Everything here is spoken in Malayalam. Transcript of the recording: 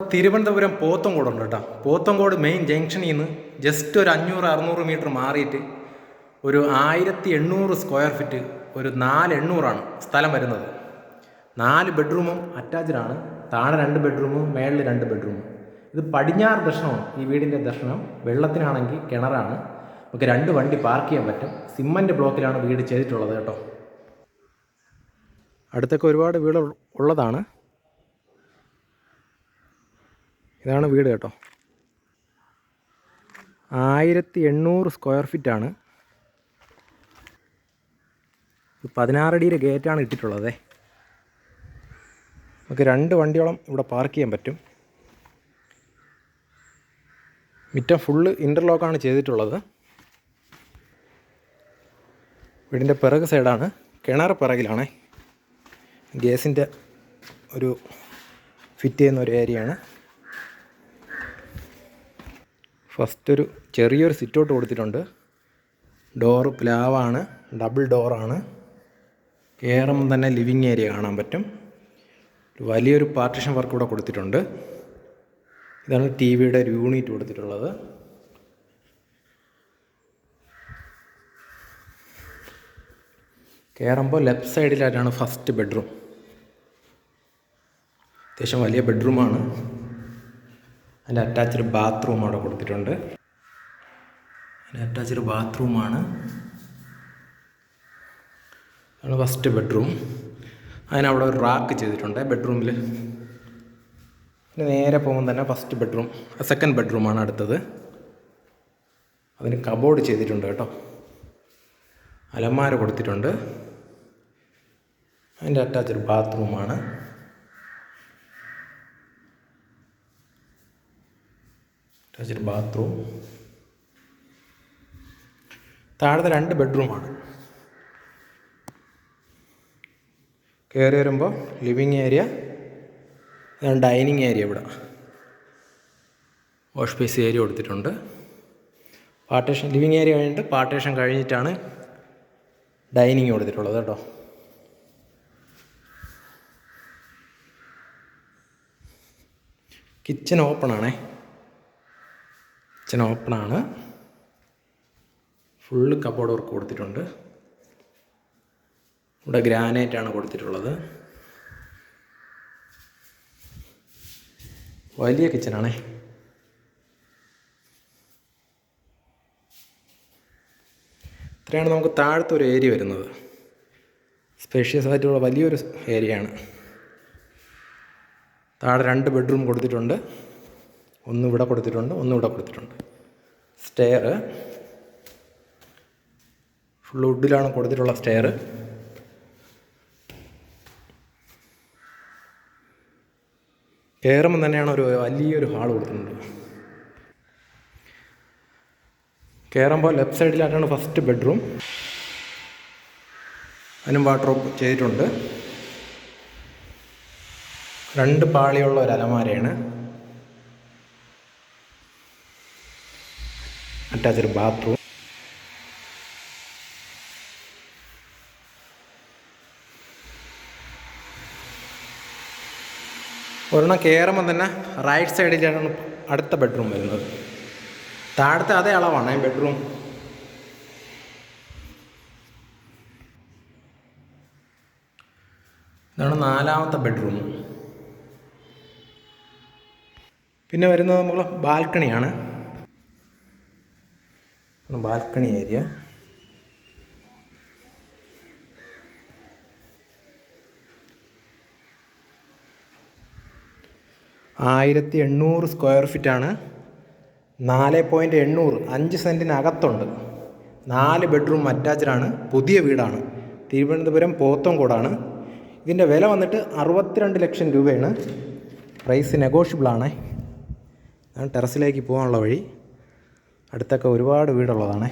തിരുവനന്തപുരം പോത്തങ്കോട് ഉണ്ട് കേട്ടോ. പോത്തങ്കോട് മെയിൻ ജംഗ്ഷനിൽ നിന്ന് ജസ്റ്റ് ഒരു അഞ്ഞൂറ് അറുന്നൂറ് മീറ്റർ മാറിയിട്ട് ഒരു ആയിരത്തി എണ്ണൂറ് സ്ക്വയർ ഫീറ്റ് ഒരു നാല് എണ്ണൂറാണ് സ്ഥലം വരുന്നത്. നാല് ബെഡ്റൂമും അറ്റാച്ച്ഡാണ് താഴെ രണ്ട് ബെഡ്റൂമും മേളിൽ രണ്ട് ബെഡ്റൂമും ഇത് പടിഞ്ഞാറ് ദർശനമാണ്. ഈ വീടിന്റെ ദർശനം വെള്ളത്തിനാണെങ്കിൽ കിണറാണ്. നമുക്ക് രണ്ട് വണ്ടി പാർക്ക് ചെയ്യാൻ പറ്റും. സിമ്മന്റ് ബ്ലോക്കിലാണ് വീട് ചെയ്തിട്ടുള്ളത് കേട്ടോ. അടുത്തൊക്കെ ഒരുപാട് വീട് ഉള്ളതാണ്. ഇതാണ് വീട് കേട്ടോ. ആയിരത്തി എണ്ണൂറ് സ്ക്വയർ ഫീറ്റാണ് പതിനാറടിയുടെ ഗേറ്റാണ് ഇട്ടിട്ടുള്ളത്. നമുക്ക് രണ്ട് വണ്ടിയോളം ഇവിടെ പാർക്ക് ചെയ്യാൻ പറ്റും. മിറ്റം ഫുള്ള് ഇന്റർലോക്കാണ് ചെയ്തിട്ടുള്ളത്. വീടിന്റെ പിറക് സൈഡാണ് കിണർ പിറകിലാണേ. ഗ്യാസിന്റെ ഒരു ഫിറ്റ് ചെയ്യുന്ന ഒരു ഏരിയയാണ് ഫസ്റ്റ് ഒരു ചെറിയൊരു സിറ്റൗട്ട് കൊടുത്തിട്ടുണ്ട്. ഡോറ് പ്ലാവാണ് ഡബിൾ ഡോറാണ് കയറുമ്പം തന്നെ ലിവിങ് ഏരിയ കാണാൻ പറ്റും. വലിയൊരു പാർട്ടിഷൻ വർക്ക് ഇവിടെ കൊടുത്തിട്ടുണ്ട്. ഇതാണ് ടി വിയുടെ ഒരു യൂണിറ്റ് കൊടുത്തിട്ടുള്ളത്. കയറുമ്പോൾ ലെഫ്റ്റ് സൈഡിലായിട്ടാണ് ഫസ്റ്റ് ബെഡ്റൂം അത്യാവശ്യം വലിയ ബെഡ്റൂമാണ് അതിന്റെ അറ്റാച്ച്ഡ് ബാത്റൂം അവിടെ കൊടുത്തിട്ടുണ്ട്. അതിന്റെ അറ്റാച്ച്ഡ് ബാത്റൂമാണ്. ആണ് ഫസ്റ്റ് ബെഡ്റൂം. അതിനവിടെ ഒരു റാക്ക് ചെയ്തിട്ടുണ്ട്. ബെഡ്റൂമിൽ പിന്നെ നേരെ പോകുമ്പോൾ തന്നെ ഫസ്റ്റ് ബെഡ്റൂം സെക്കൻഡ് ബെഡ്റൂമാണ് അടുത്തത്. അതിന് കബോർഡ് ചെയ്തിട്ടുണ്ട് കേട്ടോ. അലമാര കൊടുത്തിട്ടുണ്ട്. അതിന്റെ അറ്റാച്ച്ഡ് ബാത്റൂമാണ്. അറ്റാച്ച്ഡ് ബാത്റൂം താഴത്തെ രണ്ട് ബെഡ്റൂമാണ് കയറി വരുമ്പോൾ ലിവിങ് ഏരിയ ഡൈനിങ് ഏരിയ ഇവിടെ. വാഷ് ബേസ് ഏരിയ കൊടുത്തിട്ടുണ്ട്. പാർട്ടേഷൻ ലിവിങ് ഏരിയ കഴിഞ്ഞിട്ട് പാർട്ടേഷൻ കഴിഞ്ഞിട്ടാണ് ഡൈനിങ് കൊടുത്തിട്ടുള്ളത് കേട്ടോ. കിച്ചൺ ഓപ്പൺ ആണേ. കിച്ചൺ ഓപ്പൺ ആണ് ഫുള്ള് കബോർഡ് വർക്ക് കൊടുത്തിട്ടുണ്ട്. ഇവിടെ ഗ്രാനൈറ്റ് ആണ് കൊടുത്തിട്ടുള്ളത്. വലിയ കിച്ചണാണേ ഇത്രയാണ് നമുക്ക് താഴത്തെ ഒരു ഏരിയ വരുന്നത്. സ്പേഷ്യസ് ആയിട്ടുള്ള വലിയൊരു ഏരിയയാണ് താഴെ രണ്ട് ബെഡ്റൂം കൊടുത്തിട്ടുണ്ട്. ഒന്ന് ഇവിടെ കൊടുത്തിട്ടുണ്ട് ഒന്ന് ഇവിടെ കൊടുത്തിട്ടുണ്ട്. സ്റ്റെയർ ഫുൾ വുഡിലാണ് കൊടുത്തിട്ടുള്ള സ്റ്റെയർ കയറുമ്പം തന്നെയാണ് ഒരു വലിയൊരു ഹാൾ കൊടുത്തിട്ടുണ്ട്. കയറുമ്പോൾ ലെഫ്റ്റ് സൈഡിലായിട്ടാണ് ഫസ്റ്റ് ബെഡ്റൂം അതിനും വാട്ടറോപ്പ് ചെയ്തിട്ടുണ്ട്. രണ്ട് പാളിയുള്ള ഒരു അലമാരയാണ്. അറ്റാച്ച്ഡ് ബാത്റൂം ഒരെണ്ണം കയറുമ്പോൾ തന്നെ റൈറ്റ് സൈഡിലാണ് അടുത്ത ബെഡ്റൂം വരുന്നത്. താഴത്തെ അതേ അളവാണ് ബെഡ്റൂം ഇതാണ് നാലാമത്തെ ബെഡ്റൂം പിന്നെ വരുന്നത് നമ്മൾ ബാൽക്കണിയാണ് ബാൽക്കണി ഏരിയ. ആയിരത്തി എണ്ണൂറ് സ്ക്വയർ ഫീറ്റാണ് നാല് പോയിന്റ് എണ്ണൂറ് അഞ്ച് സെന്റിനകത്തുണ്ട് നാല് ബെഡ്റൂം അറ്റാച്ച്ഡാണ് പുതിയ വീടാണ്. തിരുവനന്തപുരം പോത്തങ്കോടാണ്. ഇതിന്റെ വില വന്നിട്ട് അറുപത്തിരണ്ട് ലക്ഷം രൂപയാണ്. പ്രൈസ് നെഗോഷ്യബിളാണ് ടെറസിലേക്ക് പോകാനുള്ള വഴി. അടുത്തൊക്കെ ഒരുപാട് വീടുള്ളതാണേ.